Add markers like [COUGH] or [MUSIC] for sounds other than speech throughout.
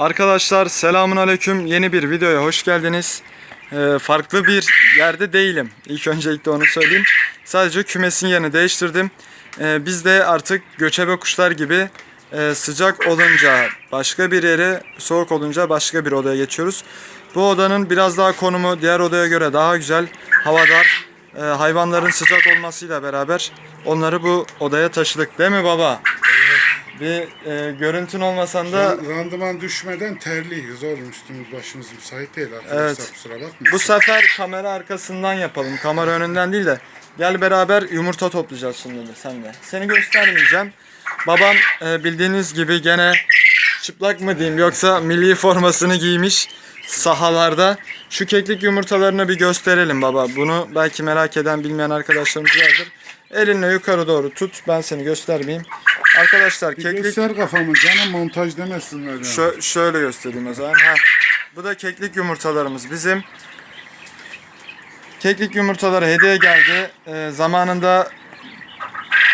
Arkadaşlar selamun aleyküm. Yeni bir videoya hoş geldiniz. Ee, farklı bir yerde değilim. İlk öncelikle onu söyleyeyim. Sadece kümesin yerini değiştirdim. Ee, biz de artık göçebe kuşlar gibi e, sıcak olunca başka bir yere, soğuk olunca başka bir odaya geçiyoruz. Bu odanın biraz daha konumu diğer odaya göre daha güzel. Havadar. Ee, hayvanların sıcak olmasıyla beraber onları bu odaya taşıdık. Değil mi baba? Bir e, görüntün olmasan da Randıman düşmeden terliyiz oğlum üstümüz başımız müsait değil arkadaşlar Evet. kusura bakmayın. Bu sefer kamera arkasından yapalım. Kamera önünden değil de. Gel beraber yumurta toplayacağız şimdi de sen de. Seni göstermeyeceğim. Babam e, bildiğiniz gibi gene çıplak mı diyeyim yoksa milli formasını giymiş sahalarda. Şu keklik yumurtalarını bir gösterelim baba. Bunu belki merak eden bilmeyen arkadaşlarımız vardır. Elinle yukarı doğru tut. Ben seni göstermeyeyim. Arkadaşlar Bir keklik göster kafamı canım montaj demesinler yani. Şö- şöyle göstereyim o zaman. Ha. Bu da keklik yumurtalarımız bizim. Keklik yumurtaları hediye geldi. Ee, zamanında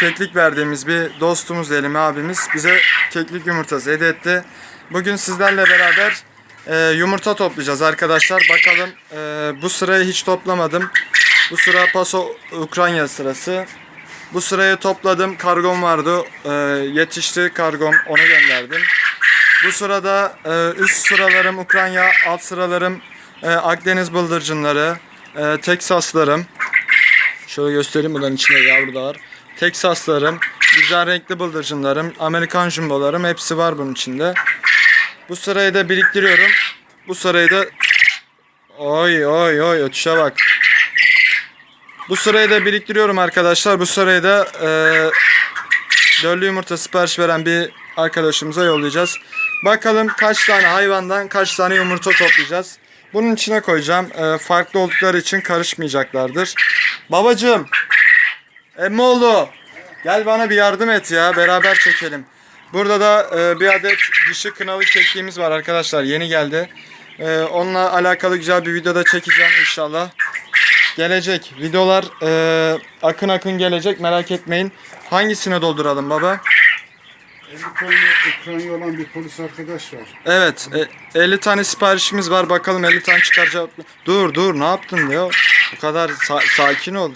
keklik verdiğimiz bir dostumuz Elimi abimiz bize keklik yumurtası hediye etti. Bugün sizlerle beraber e, yumurta toplayacağız arkadaşlar. Bakalım e, bu sırayı hiç toplamadım. Bu sıra Paso Ukrayna sırası. Bu sırayı topladım. Kargom vardı. E, yetişti kargom. Onu gönderdim. Bu sırada e, üst sıralarım Ukrayna, alt sıralarım e, Akdeniz bıldırcınları, e, Teksaslarım. Şöyle göstereyim bunların içinde yavru da. Teksaslarım, güzel renkli bıldırcınlarım, Amerikan jumbolarım hepsi var bunun içinde. Bu sırayı da biriktiriyorum. Bu sırayı da Oy oy oy ötüşe bak. Bu sırayı da biriktiriyorum arkadaşlar. Bu sırayı da e, döllü yumurta sipariş veren bir arkadaşımıza yollayacağız. Bakalım kaç tane hayvandan kaç tane yumurta toplayacağız. Bunun içine koyacağım. E, farklı oldukları için karışmayacaklardır. Babacığım. Emmoğlu. Gel bana bir yardım et ya. Beraber çekelim. Burada da e, bir adet dişi kınalı kekliğimiz var arkadaşlar. Yeni geldi. E, onunla alakalı güzel bir videoda çekeceğim inşallah. Gelecek. Videolar e, akın akın gelecek. Merak etmeyin. Hangisine dolduralım baba? 50 tane Ukrayna olan bir polis arkadaş var. Evet. e, 50 tane siparişimiz var. Bakalım 50 tane çıkaracak. Dur dur ne yaptın diyor. Bu kadar sa- sakin ol.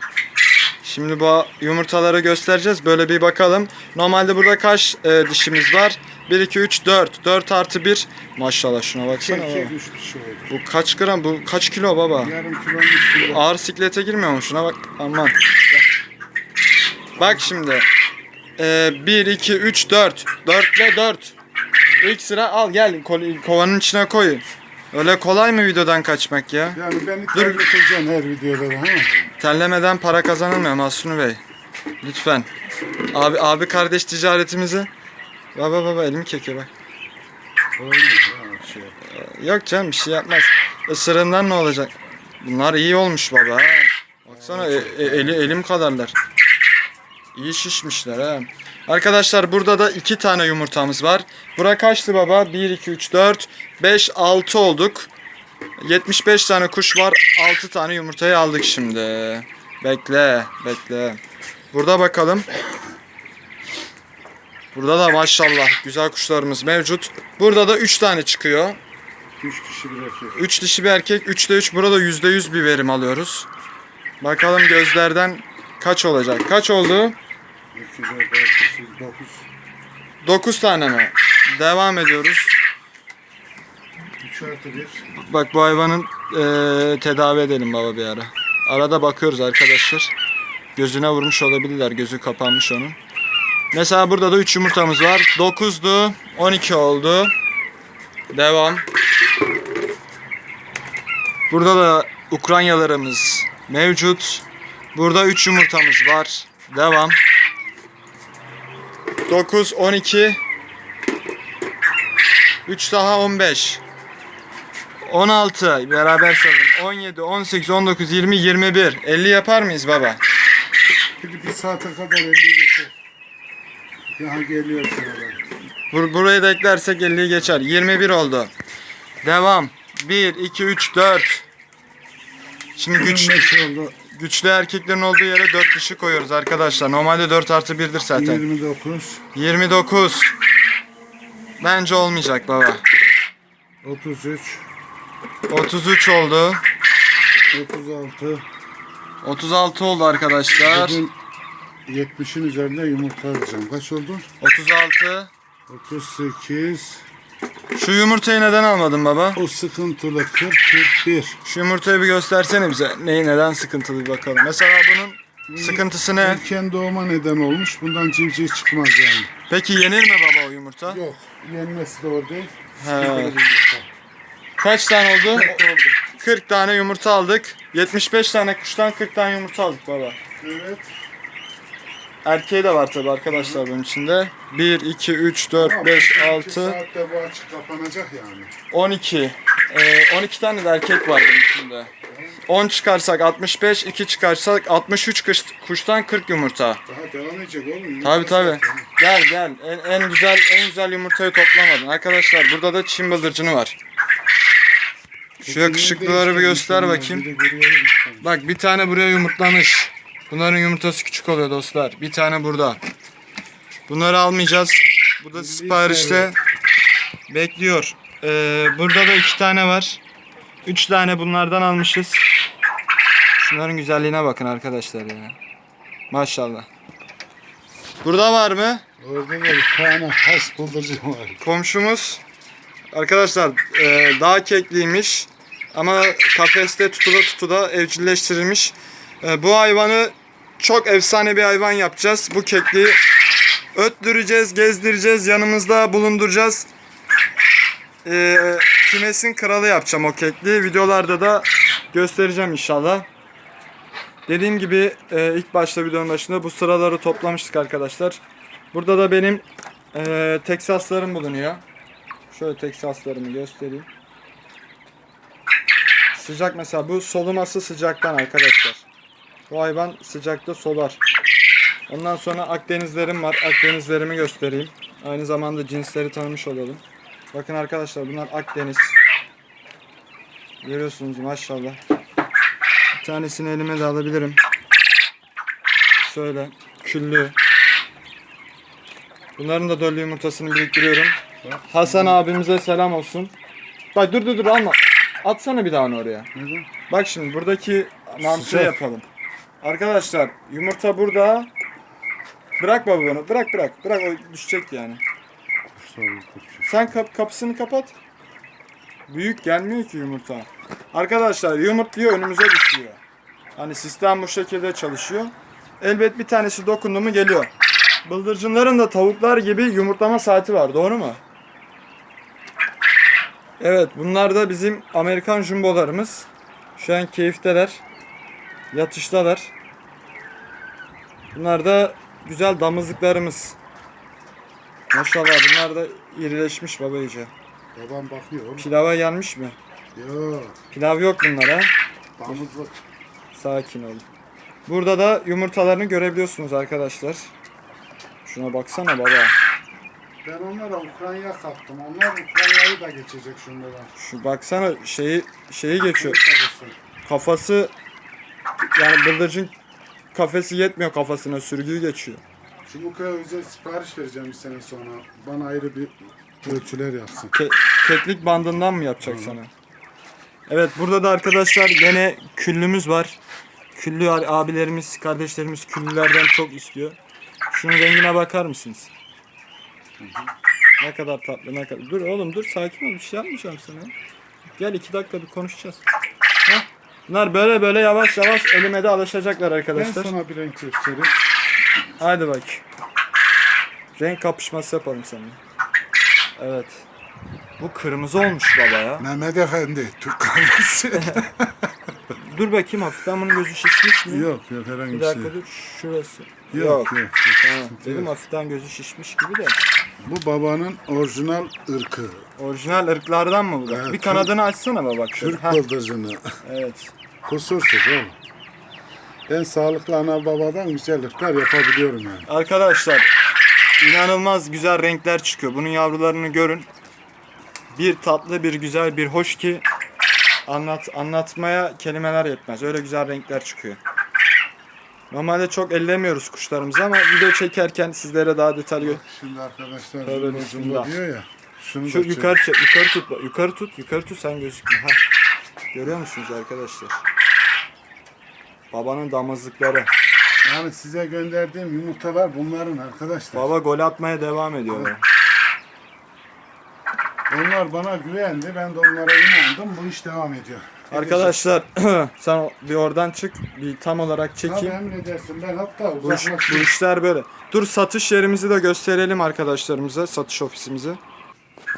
Şimdi bu yumurtaları göstereceğiz. Böyle bir bakalım. Normalde burada kaç e, dişimiz var? 1, 2, 3, 4. 4 artı 1. Maşallah şuna baksana. baba. Erkek 3 kişi oldu. Bu kaç gram? Bu kaç kilo baba? Yarım kilonun üstünde. Ağır siklete girmiyor mu? Şuna bak. Aman. Bak şimdi. Ee, 1, 2, 3, 4. 4 ile 4. İlk sıra al gel kol- kovanın içine koy. Öyle kolay mı videodan kaçmak ya? Yani beni terleteceksin her videoda da ha. Terlemeden para kazanılmıyor Mahsuni Bey. Lütfen. Abi abi kardeş ticaretimizi. Baba baba elimi kekiyor bak. Olmuyor ha şey. Yok canım bir şey yapmaz. Isırından ne olacak? Bunlar iyi olmuş baba. ha. Baksana e- e- eli elim kadarlar. İyi şişmişler ha. Arkadaşlar burada da iki tane yumurtamız var. Bura kaçtı baba? 1, 2, 3, 4, 5, 6 olduk. 75 tane kuş var. 6 tane yumurtayı aldık şimdi. Bekle, bekle. Burada bakalım. Burada da maşallah güzel kuşlarımız mevcut. Burada da 3 tane çıkıyor. 3 kişi bir erkek. 3 dişi bir erkek. 3'te 3 burada %100 bir verim alıyoruz. Bakalım gözlerden kaç olacak? Kaç oldu? 2, 4, 6, 8, 9. 9 tane mi? Devam ediyoruz. 3 artı 1. Bak bu hayvanın eee, tedavi edelim baba bir ara. Arada bakıyoruz arkadaşlar. Gözüne vurmuş olabilirler. Gözü kapanmış onun. Mesela burada da 3 yumurtamız var. 9'du. 12 oldu. Devam. Burada da Ukraynalarımız mevcut. Burada 3 yumurtamız var. Devam. 9, 12. 3 daha 15. 16 beraber sayalım. 17, 18, 19, 20, 21. 50 yapar mıyız baba? Bir, saate kadar 50 geçer. Daha geliyor sıralar. Bur burayı da eklersek 50'yi geçer. 21 oldu. Devam. 1, 2, 3, 4. Şimdi güç, 25 oldu. güçlü erkeklerin olduğu yere 4 dişi koyuyoruz arkadaşlar. Normalde 4 artı 1'dir zaten. 29. 29. Bence olmayacak baba. 33, 33 oldu. 36. 36 oldu arkadaşlar. Bugün 70'in üzerinde yumurta alacağım. Kaç oldu? 36. 38. Şu yumurtayı neden almadın baba? O sıkıntılı 40, 41. Şu yumurtayı bir göstersene bize. Neyi neden sıkıntılı bir bakalım. Mesela bunun sıkıntısı ne? Erken doğuma neden olmuş. Bundan civciv çıkmaz yani. Peki yenir mi baba o yumurta? Yok. Yenmesi doğru değil. He. Kaç tane oldu? oldu. 40 tane yumurta aldık. 75 tane kuştan 40 tane yumurta aldık baba. Evet. Erkeği de var tabi arkadaşlar bunun içinde. 1, 2, 3, 4, Ama 5, iki 6, saatte bu açık kapanacak yani. 12. Ee, 12 tane de erkek var bunun içinde. 10 çıkarsak 65, 2 çıkarsak 63 kuş, kuştan 40 yumurta. Daha devam edecek oğlum. Tabi tabi. Gel gel. En, en güzel en güzel yumurtayı toplamadın. Arkadaşlar burada da çim bıldırcını var. Şu yakışıklıları bir göster bakayım. Bak bir tane buraya yumurtlamış. Bunların yumurtası küçük oluyor dostlar. Bir tane burada. Bunları almayacağız. Bu da siparişte bekliyor. Ee, burada da iki tane var. Üç tane bunlardan almışız. Şunların güzelliğine bakın arkadaşlar ya. Maşallah. Burada var mı? Orada da bir tane has bıldırcın var. Komşumuz arkadaşlar e, dağ kekliymiş ama kafeste tutula tutula evcilleştirilmiş. E, bu hayvanı çok efsane bir hayvan yapacağız. Bu kekliği öttüreceğiz, gezdireceğiz, yanımızda bulunduracağız. E, kümesin kralı yapacağım o kekliği. Videolarda da göstereceğim inşallah. Dediğim gibi e, ilk başta videonun başında bu sıraları toplamıştık arkadaşlar. Burada da benim ee, Teksaslarım bulunuyor. Şöyle Teksaslarımı göstereyim. Sıcak mesela bu soluması sıcaktan arkadaşlar. Bu hayvan sıcakta solar. Ondan sonra Akdenizlerim var. Akdenizlerimi göstereyim. Aynı zamanda cinsleri tanımış olalım. Bakın arkadaşlar bunlar Akdeniz. Görüyorsunuz maşallah. Bir tanesini elime de alabilirim. Şöyle küllü. Bunların da döllü yumurtasını biriktiriyorum. Hasan abimize selam olsun. Bak dur dur dur alma. Atsana bir daha onu oraya. Neden? Bak şimdi buradaki mantığı yapalım. Arkadaşlar yumurta burada. Bırak baba bunu. Bırak bırak. Bırak o düşecek yani. Sen kap kapısını kapat. Büyük gelmiyor ki yumurta. Arkadaşlar yumurtluyor önümüze düşüyor. Hani sistem bu şekilde çalışıyor. Elbet bir tanesi dokundu mu geliyor. Bıldırcınların da tavuklar gibi yumurtlama saati var. Doğru mu? Evet bunlar da bizim Amerikan jumbolarımız. Şu an keyifteler. Yatıştalar. Bunlar da güzel damızlıklarımız. Maşallah bunlar da irileşmiş baba iyice. Babam bakıyor oğlum. Pilava gelmiş mi? Yok. Pilav yok bunlara. Damızlık. Sakin olun. Burada da yumurtalarını görebiliyorsunuz arkadaşlar. Şuna baksana baba. Ben onlara Ukrayna'ya kattım. Onlar Ukrayna'yı da geçecek şunlara. Şu baksana şeyi şeyi geçiyor. Kafası yani bıldırcın kafesi yetmiyor kafasına sürgüyü geçiyor. Şu bu kadar özel sipariş vereceğim bir sene sonra. Bana ayrı bir ölçüler yapsın. Ke- keklik bandından mı yapacak sana? Evet burada da arkadaşlar gene küllümüz var. Küllü abilerimiz, kardeşlerimiz küllülerden çok istiyor. Şunun rengine bakar mısınız? Ne kadar tatlı ne kadar. Dur oğlum dur sakin ol bir şey yapmayacağım sana. Gel iki dakika bir konuşacağız. Bunlar böyle böyle yavaş yavaş elime de alışacaklar Ben arkadaşlar. sana bir renk göstereyim. Hadi bak. Renk kapışması yapalım seninle. Evet. Bu kırmızı olmuş baba ya. Mehmet Efendi, Türk kahvesi. [LAUGHS] Dur bakayım hafiften bunun gözü şişmiş mi? yok yok herhangi Bir bir şey. dakika dur şurası. Yok yok. Tamam. Dedim hafiften gözü şişmiş gibi de. Bu babanın orijinal ırkı. Orijinal ırklardan mı bu? Evet, bir kanadını açsana baba. Türk Heh, bıldırcını. Evet. Kusursuz oğlum. Ben sağlıklı ana babadan güzel ırklar yapabiliyorum yani. Arkadaşlar inanılmaz güzel renkler çıkıyor. Bunun yavrularını görün. Bir tatlı, bir güzel, bir hoş ki anlat anlatmaya kelimeler yetmez. Öyle güzel renkler çıkıyor. Normalde çok ellemiyoruz kuşlarımızı ama video çekerken sizlere daha detaylı gö- Şimdi arkadaşlar Tövbe bismillah. jumbo diyor ya. Şunu Şu da çek. yukarı çek, yukarı tut, bak, yukarı tut, yukarı tut sen gözükme. Ha. Görüyor musunuz arkadaşlar? Babanın damızlıkları. Yani size gönderdiğim yumurtalar bunların arkadaşlar. Baba gol atmaya devam ediyor. Onlar bana güvendi. Ben de onlara inandım. Bu iş devam ediyor. Arkadaşlar [CLEARS THROAT] sen bir oradan çık, bir tam olarak Tabii çekeyim. emredersin. Ben hatta Bu, iş- bu işler böyle. Dur satış yerimizi de gösterelim arkadaşlarımıza, satış ofisimizi.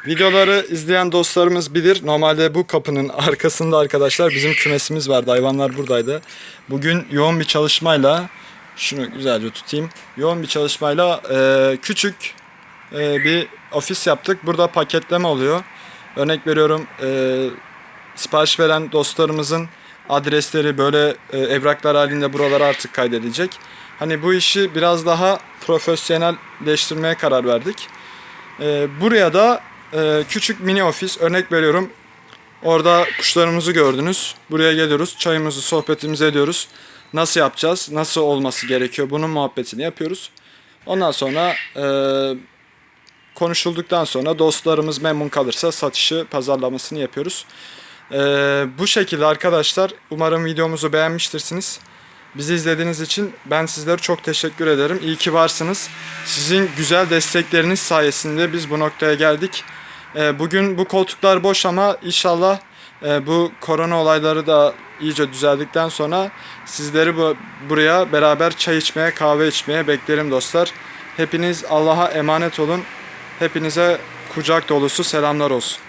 Videoları izleyen dostlarımız bilir. Normalde bu kapının [LAUGHS] arkasında arkadaşlar bizim kümesimiz vardı. Hayvanlar buradaydı. Bugün yoğun bir çalışmayla şunu güzelce tutayım. Yoğun bir çalışmayla e, küçük e, bir ofis yaptık. Burada paketleme oluyor. Örnek veriyorum e, sipariş veren dostlarımızın adresleri böyle e, evraklar halinde buralara artık kaydedilecek. Hani bu işi biraz daha profesyonelleştirmeye karar verdik. E, buraya da e, küçük mini ofis örnek veriyorum. Orada kuşlarımızı gördünüz. Buraya geliyoruz. Çayımızı, sohbetimizi ediyoruz. Nasıl yapacağız? Nasıl olması gerekiyor? Bunun muhabbetini yapıyoruz. Ondan sonra e, konuşulduktan sonra dostlarımız memnun kalırsa satışı, pazarlamasını yapıyoruz. Ee, bu şekilde arkadaşlar umarım videomuzu beğenmiştirsiniz. Bizi izlediğiniz için ben sizlere çok teşekkür ederim. İyi ki varsınız. Sizin güzel destekleriniz sayesinde biz bu noktaya geldik. Ee, bugün bu koltuklar boş ama inşallah e, bu korona olayları da iyice düzeldikten sonra sizleri bu, buraya beraber çay içmeye, kahve içmeye beklerim dostlar. Hepiniz Allah'a emanet olun. Hepinize kucak dolusu selamlar olsun.